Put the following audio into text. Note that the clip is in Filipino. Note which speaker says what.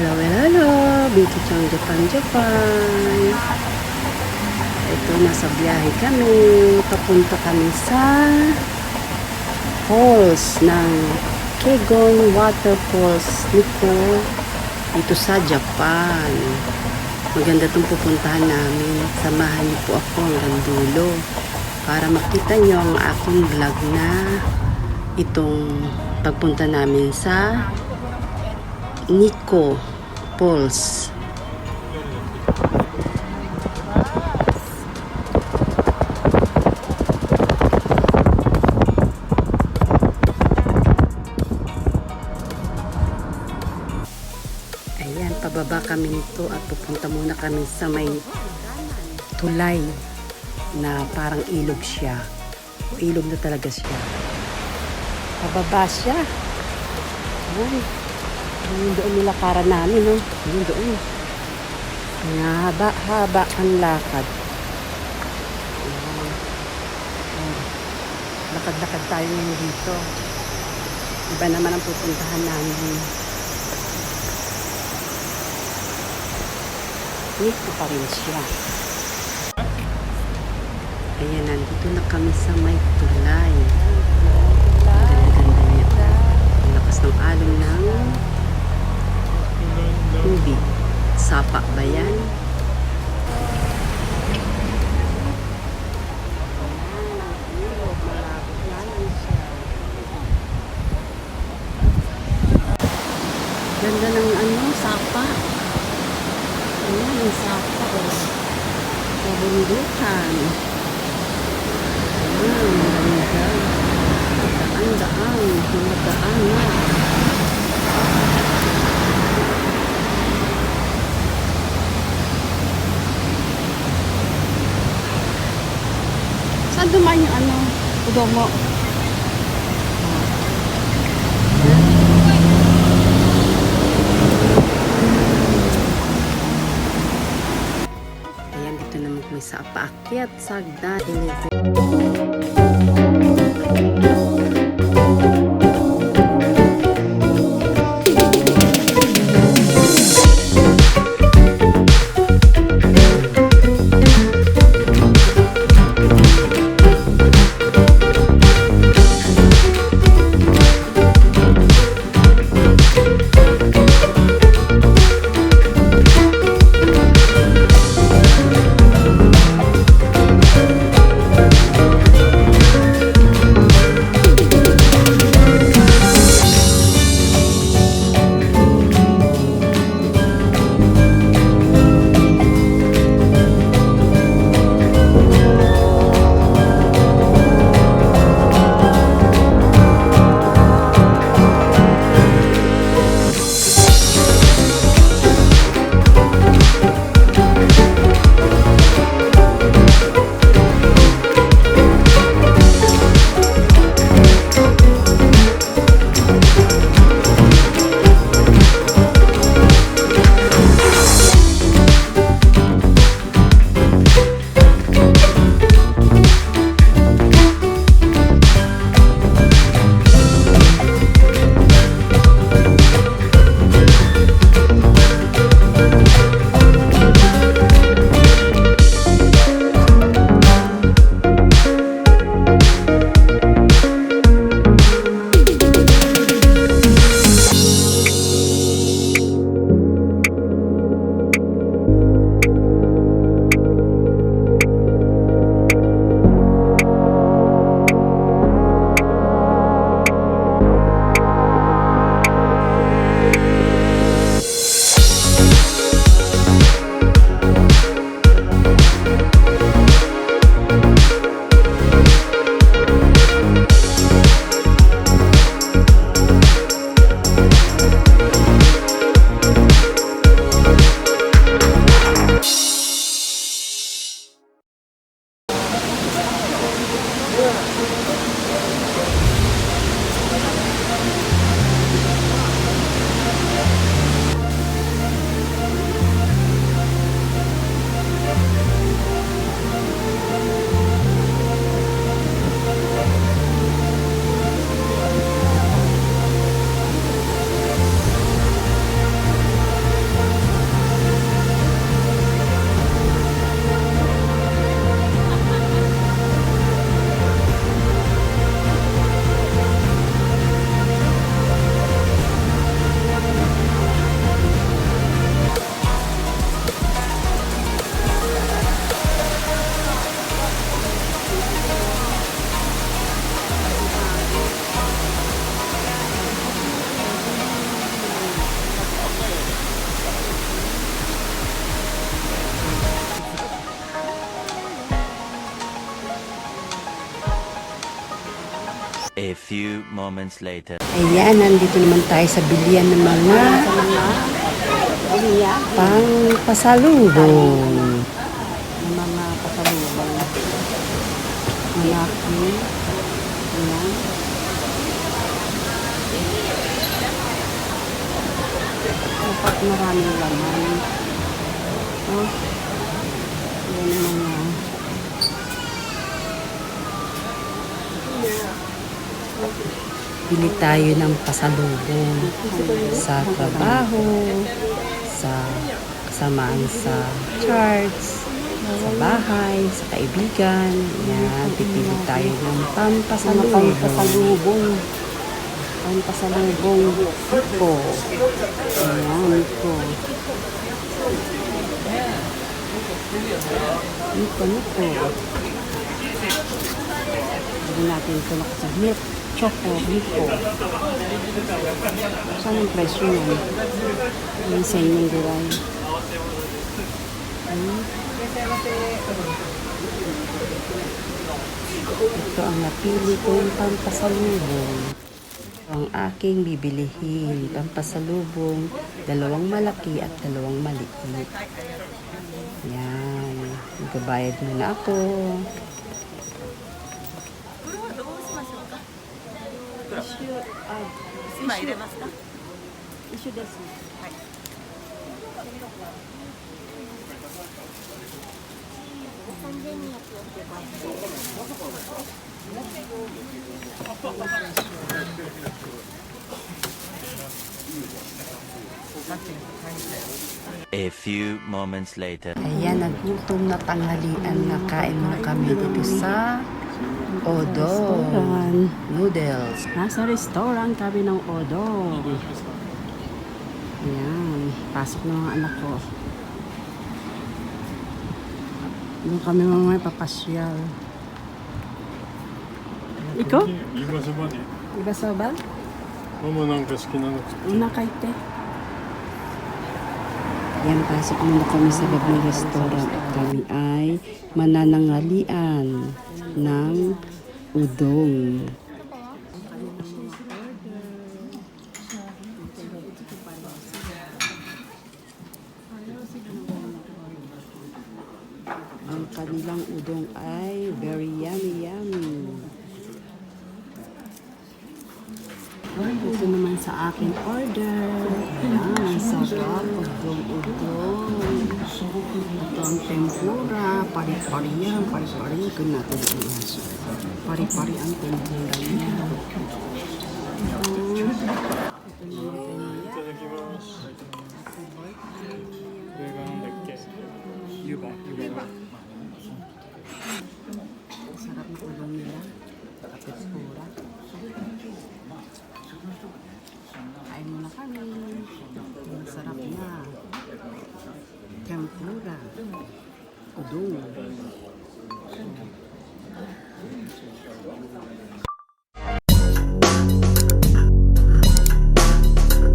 Speaker 1: Hello, hello, hello. Beauty Chang Japan, Japan. Ito, nasa biyahe kami. Papunta kami sa falls ng Kegon Waterfalls nito dito sa Japan. Maganda itong pupuntahan namin. Samahan niyo po ako hanggang dulo para makita niyo ang aking vlog na itong pagpunta namin sa Nico Falls. Ayan, pababa kami nito at pupunta muna kami sa may tulay na parang ilog siya. Ilog na talaga siya. Pababa siya. Ayan. Yung doon nilakaran namin, no? Yung doon. Haba-haba ang lakad. Lakad-lakad tayo ngayon dito. Iba naman ang pupuntahan namin. Dito pa rin siya. Ayan, nandito na kami sa may tulay. Ang Ganda-ganda niya. Ang lakas ng alon ng tubig. Sapa ba yan? Ganda ng ano, sapa. Ayan, ang sapa. Oh. Kabundukan. Ayan, ganda. Daan-daan. Dumadaan na. Saan dumaan yung ano? Udomo. Ayan, dito naman kami sa paakyat sa Agda
Speaker 2: A few moments later.
Speaker 3: Ayan, nandito naman tayo sa bilian ng mga pang pasalubong. Ng mga pasalubong. Malaki. Ayan. Dapat maraming laman. Oh. Yan ang mga Bili tayo ng pasalubong sa trabaho, sa kasamaan sa church, sa bahay, sa kaibigan. Yan, pipili tayo ng pampasalubong. Pampasalubong. Pampasalubong ko. Ayan ko. Niko, niko. Hindi natin ito sa milk choco rico. Saan ang presyo niyan? Yung sa inyong gulay. Hmm? Ito ang napili kong pampasalubong. Ang aking bibilihin, pampasalubong, dalawang malaki at dalawang maliit. Yan. Magbabayad muna ako.
Speaker 4: 今入れますか
Speaker 3: 一緒です。
Speaker 4: はい。
Speaker 2: A few moments later.
Speaker 3: Ayan, nagutom na tanghalian na kain na kami dito sa Odo Noodles. Nasa restaurant kami ng Odo. Ayan, pasok na mga anak ko. Doon kami mamaya papasyal. Ikaw?
Speaker 5: 今そばに
Speaker 3: Iba sa ba?
Speaker 5: ママなんか好きなの食って
Speaker 3: Una kay te. Yan, pasok muna kami sa loob ng restaurant kami ay mananangalian ng udong. Ang kanilang udong ay very yummy yummy. Ito naman sa aking order. Ayan, sarap, udong-udong. Ito ang tempura, pari-pari yan, pari-pari. Ikon natin ang aso. Pari-pari ang tempura niya. Sarap na udong. Tempura. Udong.